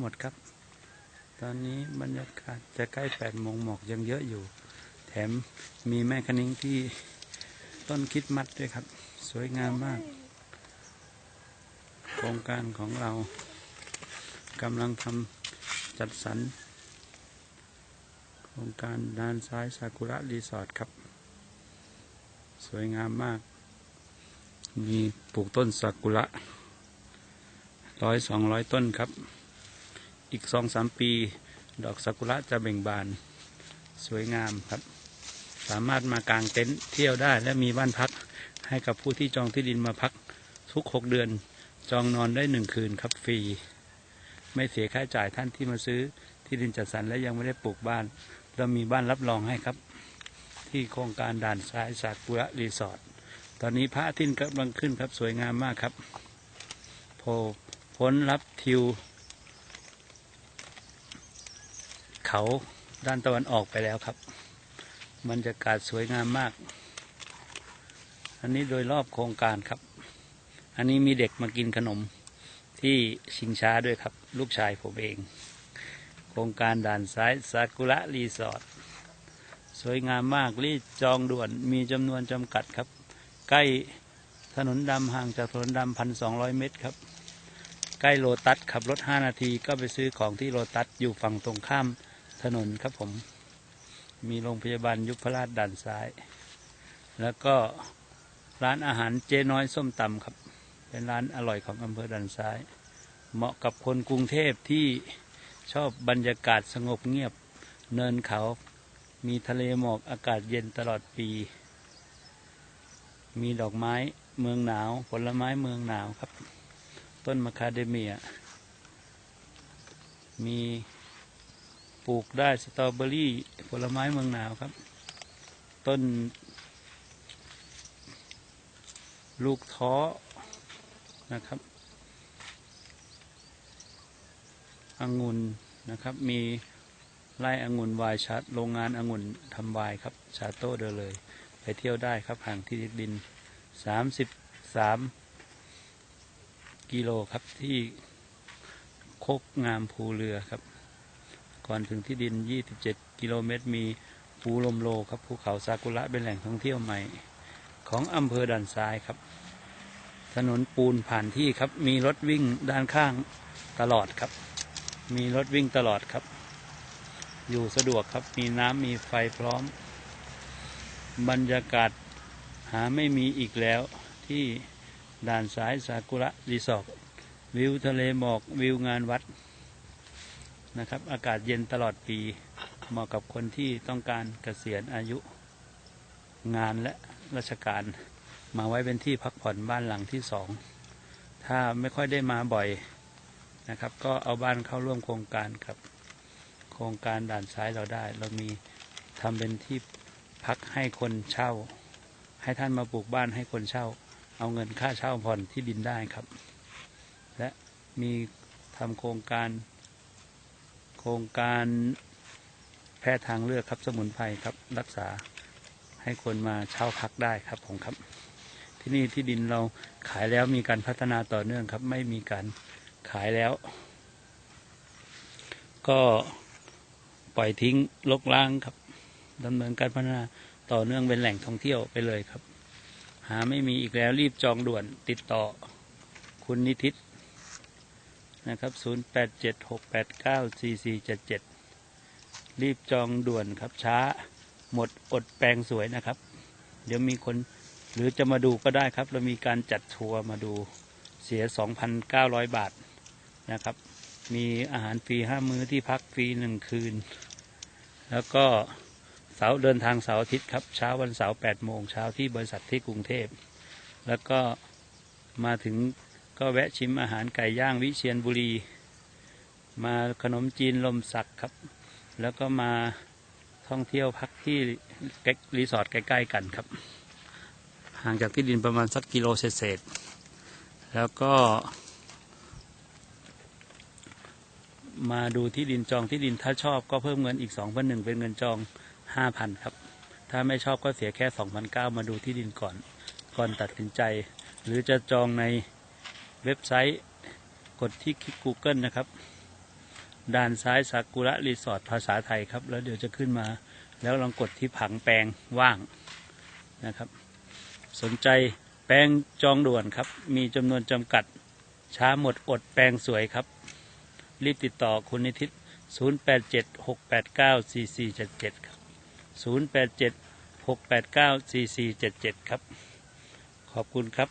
หมดครับ ตอนนี้บรรยากาศจะใกล้แปดโมงหมอกยังเยอะอยู่ แถมมีแม่คณิ้งที่ต้นคิดมัดด้วยครับ สวยงามมาก โครงการของเรากำลังทำจัดสรรโครงการด้านซ้ายซากุระรีสอร์ทครับ สวยงามมาก มีปลูกต้นซากุระร้อยสองร้อยต้นครับ อีกสองสามปี ดอกซากุระจะเบ่งบานสวยงามครับ สามารถมากางเต็นท์เที่ยวได้และมีบ้านพักให้กับผู้ที่จองที่ดินมาพักทุกหกเดือน จองนอนได้หนึ่งคืนครับฟรี ไม่เสียค่าใช้จ่ายท่านที่มาซื้อที่ดินจัดสรรและยังไม่ได้ปลูกบ้าน เรามีบ้านรับรองให้ครับ ที่โครงการด่านซ้ายสากุระรีสอร์ทตอนนี้พระอาทิตย์กำลังขึ้นครับสวยงามมากครับโผล่พ้นรับทิว เขาด้านตะวันออกไปแล้วครับบรรยากาศสวยงามมาก อันนี้โดยรอบโครงการครับ อันนี้มีเด็กมากินขนมที่ชิงช้าด้วยครับ ลูกชายผมเอง โครงการด่านซ้ายซากุระรีสอร์ทสวยงามมากรีจองด่วนมีจำนวนจำกัดครับ ใกล้ถนนดำห่างจากถนนดำพันสองร้อยเมตรครับ ใกล้โลตัสขับรถห้านาทีก็ไปซื้อของที่โลตัสอยู่ฝั่งตรงข้าม ถนนครับผม มีโรงพยาบาลยุพราชด่านซ้าย แล้วก็ร้านอาหารเจ๊น้อยส้มตำครับ เป็นร้านอร่อยของอำเภอด่านซ้าย เหมาะกับคนกรุงเทพที่ชอบบรรยากาศสงบเงียบเนินเขา มีทะเลหมอกอากาศเย็นตลอดปี มีดอกไม้เมืองหนาว ผลไม้เมืองหนาวครับ ต้นมะคาเดเมีย มี ปลูกได้สตรอเบอรี่ ผลไม้เมืองหนาวครับ ต้น ลูกท้อนะครับองุ่นนะครับ มีไร่องุ่นวายชัดโรงงานองุ่นทำวายครับ ชาโต้เดอเลย ไปเที่ยวได้ครับห่างที่ดินสามสิบสามกิโลครับที่โคกงามภูเรือครับ ก่อนถึงที่ดิน 27 กิโลเมตร มีภูลมโลครับภูเขาซากุระเป็นแหล่งท่องเที่ยวใหม่ ของอำเภอด่านซ้ายครับ ถนนปูนผ่านที่ครับ มีรถวิ่งด้านข้างตลอดครับ มีรถวิ่งตลอดครับ อยู่สะดวกครับ มีน้ำมีไฟพร้อม บรรยากาศหาไม่มีอีกแล้วที่ด่านซ้ายซากุระรีสอร์ทวิวทะเลหมอกวิวงานวัด นะครับ อากาศเย็นตลอดปี เหมาะกับคนที่ต้องการเกษียณอายุ งานและราชการ มาไว้เป็นที่พักผ่อนบ้านหลังที่สองถ้าไม่ค่อยได้มาบ่อยนะครับ ก็เอาบ้านเข้าร่วมโครงการกับโครงการด่านซ้ายเราได้ เรามีทำเป็นที่พักให้คนเช่า ให้ท่านมาปลูกบ้านให้คนเช่า เอาเงินค่าเช่าผ่อนที่ดินได้ครับ และมีทำโครงการ ครงการแพทย์ทางเลือกครับสมุนไพรครับรักษาให้คนมาเช่าพักได้ครับผมครับ ที่นี่ที่ดินเราขายแล้วมีการพัฒนาต่อเนื่องครับ ไม่มีการขายแล้ว ก็ปล่อยทิ้งลกล้างครับดำเนินการพัฒนาต่อเนื่องเป็นแหล่งท่องเที่ยวไปเลยครับ หาไม่มีอีกแล้วรีบจองด่วนติดต่อคุณนิติศ นะครับ 0876894477 รีบจองด่วนครับช้าหมดอดแปลงสวยนะครับ เดี๋ยวมีคนหรือจะมาดูก็ได้ครับ เรามีการจัดทัวร์มาดูเสีย 2,900 บาทนะครับ มีอาหารฟรีห้ามื้อที่พักฟรีหนึ่งคืน แล้วก็เสาเดินทางเสาร์อาทิตย์ครับ เช้าวันเสาร์8โมงเช้าที่บริษัทที่กรุงเทพ แล้วก็มาถึง ก็แวะชิมอาหารไก่ย่างวิเชียนบุรี มาขนมจีนลมสักครับ แล้วก็มาท่องเที่ยวพักที่รีสอร์ทใกล้ๆกันครับ ห่างจากที่ดินประมาณสักกิโลเศษๆแล้วก็ มาดูที่ดินจองที่ดินถ้าชอบก็เพิ่มเงินอีกสองพันหนึ่งเป็นเงินจองห้าพันครับ ถ้าไม่ชอบก็เสียแค่สองพันเก้ามาดูที่ดินก่อน ก่อนตัดสินใจ หรือจะจองใน เว็บไซต์กดที่คลิก Google นะครับ ด้านซ้ายซากุระรีสอร์ทภาษาไทยครับ แล้วเดี๋ยวจะขึ้นมา แล้วลองกดที่ผังแปลงว่างนะครับ สนใจแปลงจองด่วนครับ มีจำนวนจำกัดช้าหมดอดแปลงสวยครับ รีบติดต่อคุณนิติศ0876894477 ครับ 0876894477 ครับ ขอบคุณครับ